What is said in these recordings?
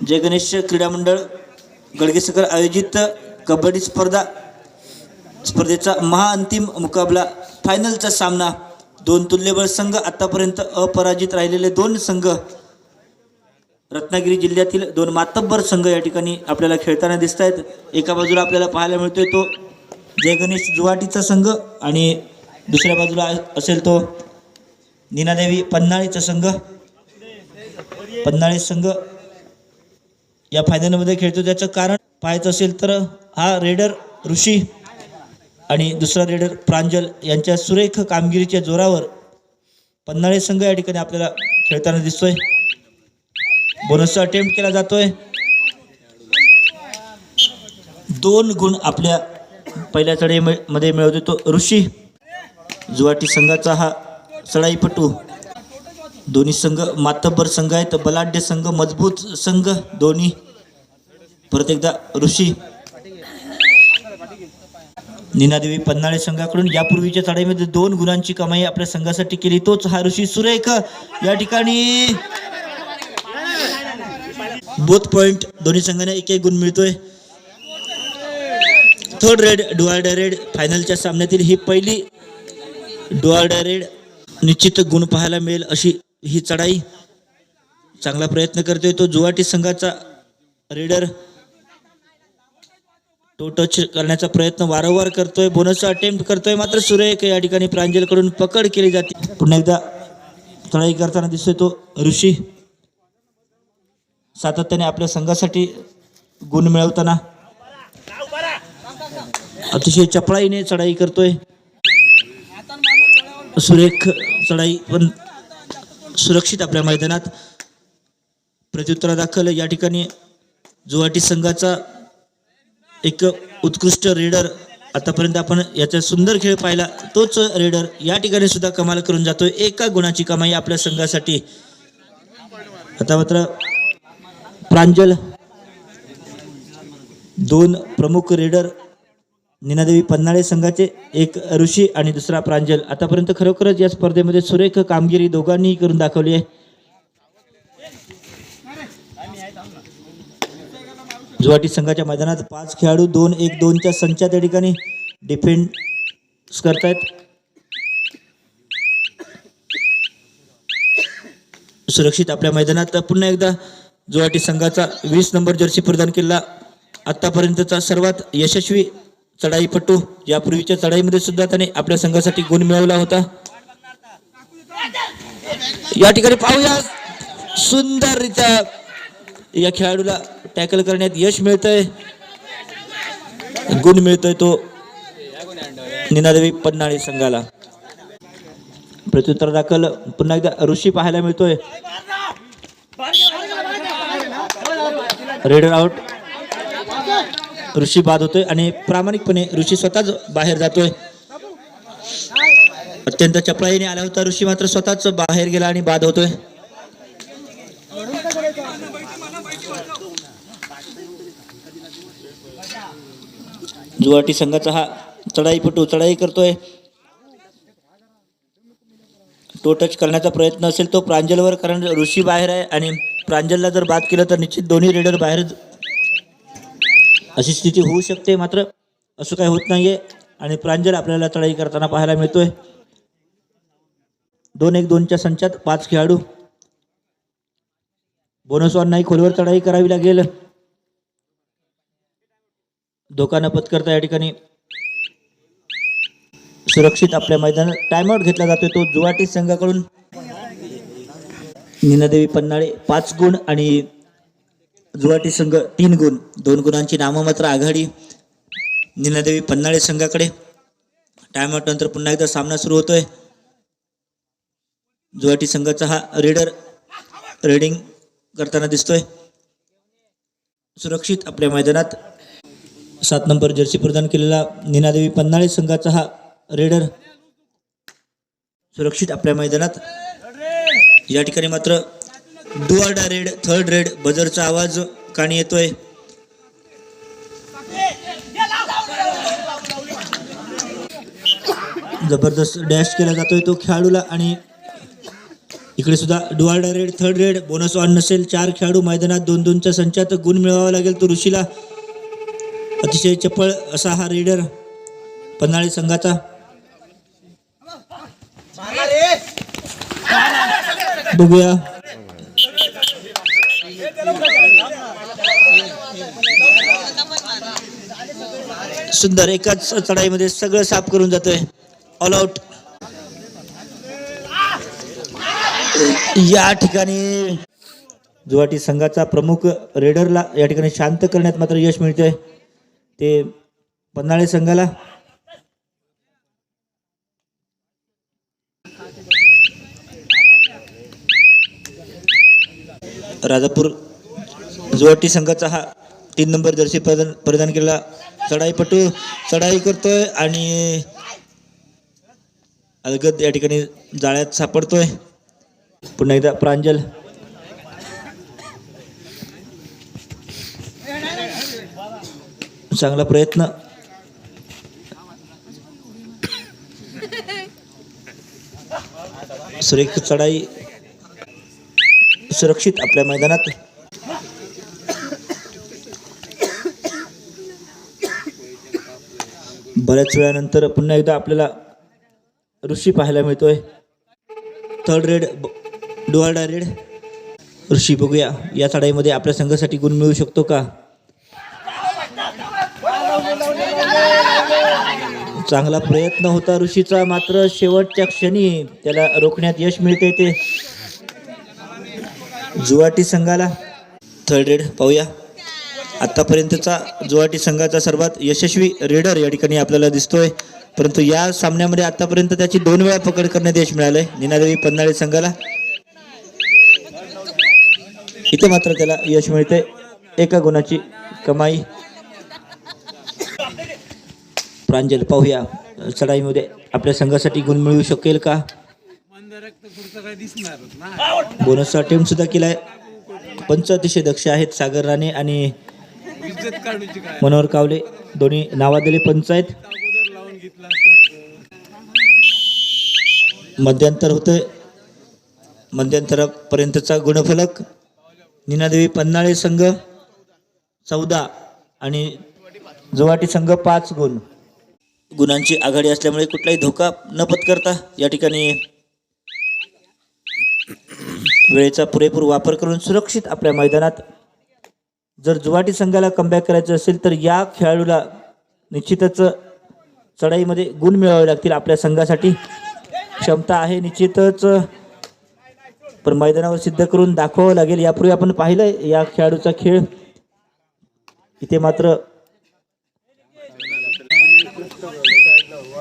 जय गणेश क्रीडा मंडळ गडगेसकर आयोजित कबड्डी स्पर्धा स्पर्धेचा महाअंतिम मुकाबला फायनलचा सामना दोन तुल्यबळ संघ आतापर्यंत अपराजित राहिलेले दोन संघ रत्नागिरी जिल्ह्यातील दोन मातब्बर संघ या ठिकाणी आपल्याला खेळताना दिसत आहेत एका बाजूला आपल्याला पाहायला मिळतोय तो जय गणेश जुवाटीचा संघ आणि दुसऱ्या बाजूला असेल तो नीनादेवी पन्नाळीचा संघ. पन्नाळी संघ या फायनलमध्ये खेळतो. त्याचं कारण पाहायचं असेल तर हा रेडर ऋषी आणि दुसरा रेडर प्रांजल यांच्या सुरेख कामगिरीच्या जोरावर पन्हाळे संघ या ठिकाणी आपल्याला खेळताना दिसतोय. बोनसचा अटेम्प्ट केला जातोय. दोन गुण आपल्या पहिल्या चढाईमध्ये मिळवतो तो ऋषी. जुवाटी संघाचा हा चढाईपटू दोन्ही संघ मातब्बर संघ आहेत. बलाढ्य संघ मजबूत संघ दोन्ही. परत एकदा ऋषी. नीनादेवी पन्हाळे संघाकडून यापूर्वीच्या चढाईमध्ये दोन गुणांची कमाई आपल्या संघासाठी केली. तोच हा ऋषी सुरेख. या ठिकाणी बोथ पॉइंट दोन्ही संघाने एक एक गुण मिळतोय. Third raid do or raid फायनलच्या सामन्यातील ही पहिली डुआर रेड निश्चित गुण पाहायला मिळेल अशी ही चढाई चांगला प्रयत्न करतोय. तो जुवाटी संघाचा रेडर तो टच करण्याचा प्रयत्न वारंवार करतोय. बोनसचा अटेम्प्ट करतोय. मात्र सुरेख या ठिकाणी प्रांजलकडून पकड केली जाते. पुन्हा एकदा चढाई करताना दिसतोय तो ऋषी. सातत्याने आपल्या संघासाठी गुण मिळवताना अतिशय चपळाईने चढाई करतोय. सुरेख चढाई पण सुरक्षित आपल्या मैदानात. प्रत्युत्तरादाखल या ठिकाणी जुवाटी संघाचा एक उत्कृष्ट रेडर आतापर्यंत आपण याचा सुंदर खेळ पाहिला. तोच रेडर या ठिकाणी सुद्धा कमाल करून जातोय. एका गुणाची कमाई आपल्या संघासाठी. आता मात्र प्रांजल दोन प्रमुख रेडर नीनादेवी पन्हाळे संघाचे एक ऋषी आणि दुसरा प्रांजल. आतापर्यंत खरोखरच या स्पर्धेमध्ये सुरेख कामगिरी दोघांनी करून दाखवली आहे. जुवाटी संघाच्या मैदानात पाच खेळाडू दोन एक दोनच्या संचात या ठिकाणी डिफेंड करतायत. सुरक्षित आपल्या मैदानात पुन्हा एकदा जुवाटी संघाचा वीस नंबर जर्सी प्रदान केला. आतापर्यंतचा सर्वात यशस्वी चढाईपटू यापूर्वीच्या चढाईमध्ये सुद्धा त्याने आपल्या संघासाठी गुण मिळवला होता. या ठिकाणी पाहूया सुंदररित्या या खेळाडूला टॅकल करण्यात यश मिळतंय. गुण मिळतोय तो निनादेवी पन्नाळी संघाला. प्रत्युत्तर दाखल पुन्हा एकदा ऋषी पाहायला मिळतोय. रेडर आउट ऋषी बाद होतोय आणि प्रामाणिकपणे ऋषी स्वतःच बाहेर जातोय. अत्यंत चपळाईने आला होता ऋषी मात्र स्वतःच बाहेर गेला आणि बाद होतोय. जुवाटी संघाचा हा चढाईपटू चढाई करतोय. तो टच करण्याचा प्रयत्न असेल तो प्रांजलवर कारण ऋषी बाहेर आहे आणि प्रांजलला जर बाद केलं तर निश्चित दोन्ही रेडर बाहेर अशी स्थिती होऊ शकते. मात्र असं काही होत नाहीये आणि प्रांजल आपल्याला चढाई करताना पाहायला मिळतोय. दोन एक दोनच्या संचात पाच खेळाडू. बोनस वन नाही खोलीवर चढाई करावी लागेल. धोका न पत्करता या ठिकाणी सुरक्षित आपल्या मैदानात टाइमआउट घेतला जातोय तो जुवाटी संघाकडून. नीनादेवी पन्नाळे पाच गुण आणि जुवाटी संघ तीन गुण दोन गुणांची नाममात्र आघाडी नीनादेवी पन्हाळे संघाकडे. टायमआउट नंतर पुन्हा एकदा सामना सुरू होतोय. जुवाटी संघाचा हा रेडर रेडिंग करताना दिसतोय. सुरक्षित आपल्या मैदानात. सात नंबर जर्सी प्रदान केलेला नीनादेवी पन्हाळे संघाचा हा रेडर सुरक्षित आपल्या मैदानात. या ठिकाणी मात्र डुआडा रेड थर्ड रेड बजरचा आवाज काणी येतोय. जबरदस्त डॅश केला जातोय तो खेळाडूला आणि इकडे सुद्धा डुआडा raid third raid bonus on नसेल. चार खेळाडू मैदानात दोन दोनच्या संचात गुण मिळवावा लागेल तो ऋषीला. अतिशय चपळ असा हा रेडर पन्हाळी संघाचा. बघूया. सुंदर एकाच चढाईमध्ये सगळं साफ करून जातोय. ऑल आउट या ठिकाणी जुवाटी संघाचा प्रमुख रेडरला या ठिकाणी शांत करण्यात मात्र यश मिळतंय. ते पन्हाळे संघाला. राजापूर जुवाटी संघाचा हा तीन नंबर जर्सी प्रदान प्रदान केलेला चढाईपटू चढाई करतोय आणि अलगद या ठिकाणी जाळ्यात सापडतोय. पुन्हा एकदा प्रांजल. चांगला प्रयत्न. सुरेख चढाई सुरक्षित आपल्या मैदानात. बऱ्याच वेळानंतर पुन्हा एकदा आपल्याला ऋषी पाहायला मिळतोय. Third raid do or die raid Rishi बघूया या चढाईमध्ये आपल्या संघासाठी गुण मिळू शकतो का? चांगला प्रयत्न होता ऋषीचा मात्र शेवटच्या क्षणी त्याला रोखण्यात यश मिळते ते. जुवाटी संघाला. थर्ड रेड पाहूया. आतापर्यंतचा जुवाटी संघाचा सर्वात यशस्वी रेडर या ठिकाणी आपल्याला दिसतोय. परंतु या सामन्यामध्ये आतापर्यंत त्याची दोन वेळा पकड करण्यात यश मिळालंय. निनादेवी पन्हाळे संघाला. इथे मात्र त्याला यश मिळते एका गुणाची कमाई. प्रांजल पाहूया. चढाईमध्ये आपल्या संघासाठी गुण मिळू शकेल का? बोनसचा अटेम्प्ट सुद्धा केलाय. पंच अतिशय दक्ष आहेत सागर राणे आणि मनोहर कावले दोन्ही नावाजलेले पंच आहेत मध्यंतर होतंय मध्यंतरापर्यंतचा गुणफलक निनादेवी पन्नाळे संघ चौदा आणि जुवाटी संघ पाच गुण. गुणांची आघाडी असल्यामुळे कुठलाही धोका न पत्करता या ठिकाणी वेळेचा पुरेपूर वापर करून सुरक्षित आपल्या मैदानात जर जुवाटी संघाला कमबॅक करायचं असेल तर या खेळाडूला निश्चितच चढाईमध्ये गुण मिळावे लागतील आपल्या संघासाठी. क्षमता आहे निश्चितच. पण मैदानावर सिद्ध करून दाखवावं लागेल. यापूर्वी आपण पाहिलं या खेळाडूचा खेळ. इथे मात्र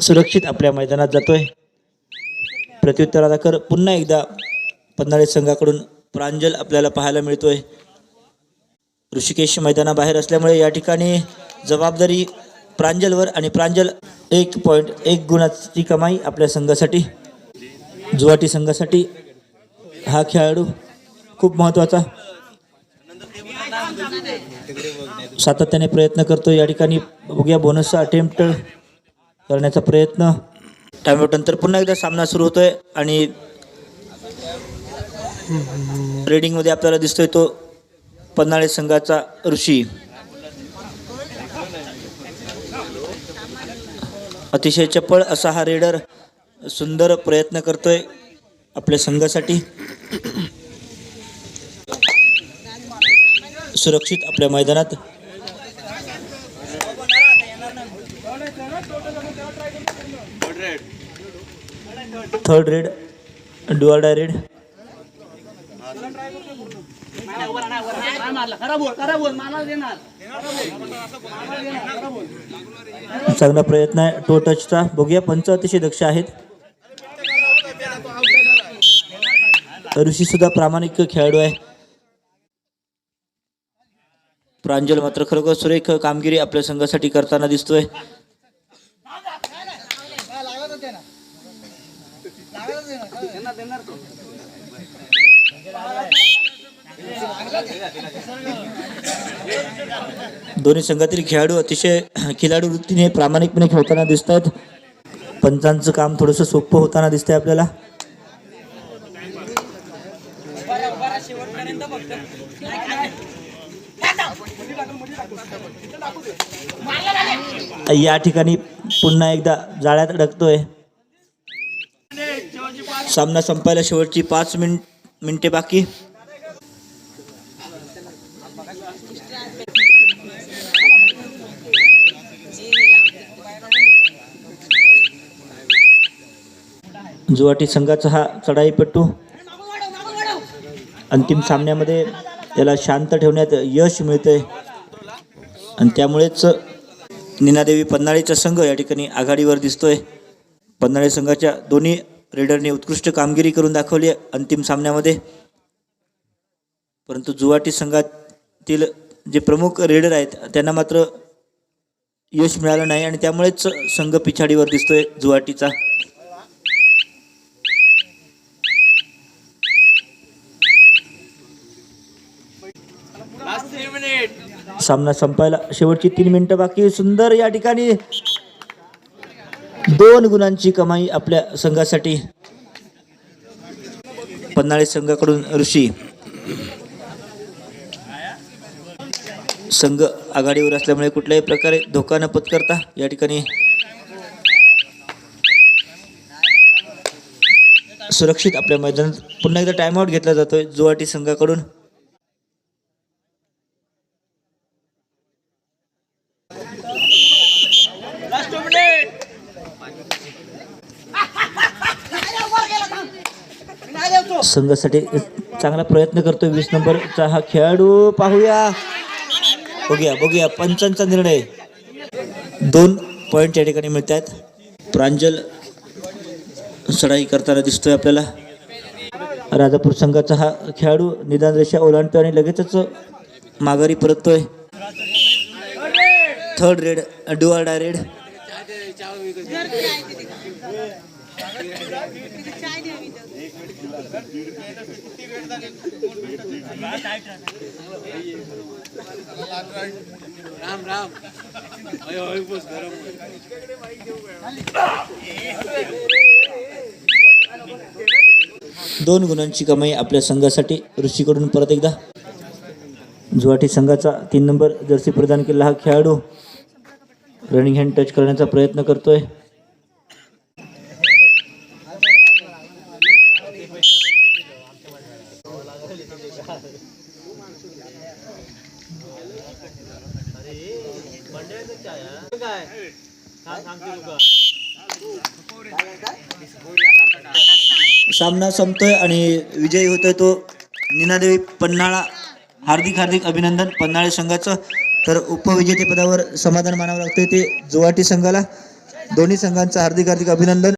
सुरक्षित आपल्या मैदानात जातोय. प्रत्युत्तराला कर पुन्हा एकदा पन्हाळे संघाकडून प्रांजल आपल्याला पाहायला मिळतोय. ऋषिकेश मैदानाबाहेर असल्यामुळे या ठिकाणी जबाबदारी प्रांजलवर आणि प्रांजल एक पॉईंट एक गुणाची कमाई आपल्या संघासाठी जुवाटी संघासाठी हा खेळाडू खूप महत्त्वाचा. सातत्याने प्रयत्न करतो या ठिकाणी. बघूया बोनसचा अटेम्प्ट करण्याचा प्रयत्न. टायमआउटनंतर पुन्हा एकदा सामना सुरू होतोय आणि रेडिंगमध्ये आपल्याला दिसतोय तो पन्हाळे संघाचा ऋषी. अतिशय चपळ असा हा रेडर सुंदर प्रयत्न करतोय आपल्या संघासाठी. सुरक्षित आपल्या मैदानात. थर्ड रेड डुआडा रेड. चांगला प्रयत्न आहे. टो टचचा. बघूया पंच अतिशय दक्ष आहेत. ऋषी सुद्धा प्रामाणिक खेळाडू आहे. प्रांजल मात्र खरोखर सुरेख कामगिरी आपल्या संघासाठी करताना दिसतोय. दोन्ही संघातील खेळाडू अतिशय खिलाडू वृत्तीने प्रामाणिकपणे खेळताना दिसत आहेत पंचांचं काम थोडंसं सोपं होताना दिसतंय आपल्याला. या ठिकाणी पुन्हा एकदा जाळ्यात अडकतोय. सामना संपायला शेवटची पाच मिनिट मिनिटे बाकी. जुवाटी संघाचा हा चढाईपट्टू. अंतिम सामन्यामध्ये त्याला शांत ठेवण्यात यश मिळते आणि त्यामुळेच निनादेवी पन्हाळेचा संघ या ठिकाणी आघाडीवर दिसतोय. पन्हाळे संघाच्या दोन्ही रेडरने उत्कृष्ट कामगिरी करून दाखवली आहे अंतिम सामन्यामध्ये. परंतु जुवाटी संघात तील जे प्रमुख रेडर आहेत त्यांना मात्र यश मिळालं नाही आणि त्यामुळेच संघ पिछाडीवर दिसतोय जुवाटीचा. सामना संपायला शेवटची तीन मिनिटं बाकी. सुंदर या ठिकाणी दोन गुणांची कमाई आपल्या संघासाठी. पन्हाळे संघाकडून ऋषी. संघ आघाडीवर असल्यामुळे कुठल्याही प्रकारे धोका न पत्करता या ठिकाणी सुरक्षित आपल्या मैदानात पुन्हा एकदा टाइमआउट घेतला जातोय जुवाटी संघाकडून. संघासाठी चांगला प्रयत्न करतोय वीस नंबरचा हा खेळाडू. पाहूया. बघूया बघूया. पंचांचा निर्णय. दोन पॉईंट या ठिकाणी मिळत आहेत प्रांजल चढाई करताना दिसतोय आपल्याला. राजापूर संघाचा हा खेळाडू निदान रेषा ओलांडतोय आणि लगेचच माघारी परततोय. Third raid do or die raid Ram Ram अय बस गरम दोन गुणांची कमाई आपल्या संघासाठी. ऋषीकडून परत एकदा. जुवाटी संघाचा तीन नंबर जर्सी प्रदान केलेला हा खेळाडू. रनिंग हँड टच करण्याचा प्रयत्न करतोय. सामना संपतोय आणि विजयी होतोय तो नीनादेवी पन्हाळा. हार्दिक हार्दिक अभिनंदन पन्हाळे संघाचं. तर उपविजेतेपदावर समाधान मानावं लागतंय ते जुवाटी संघाला. दोन्ही संघांचं हार्दिक हार्दिक अभिनंदन.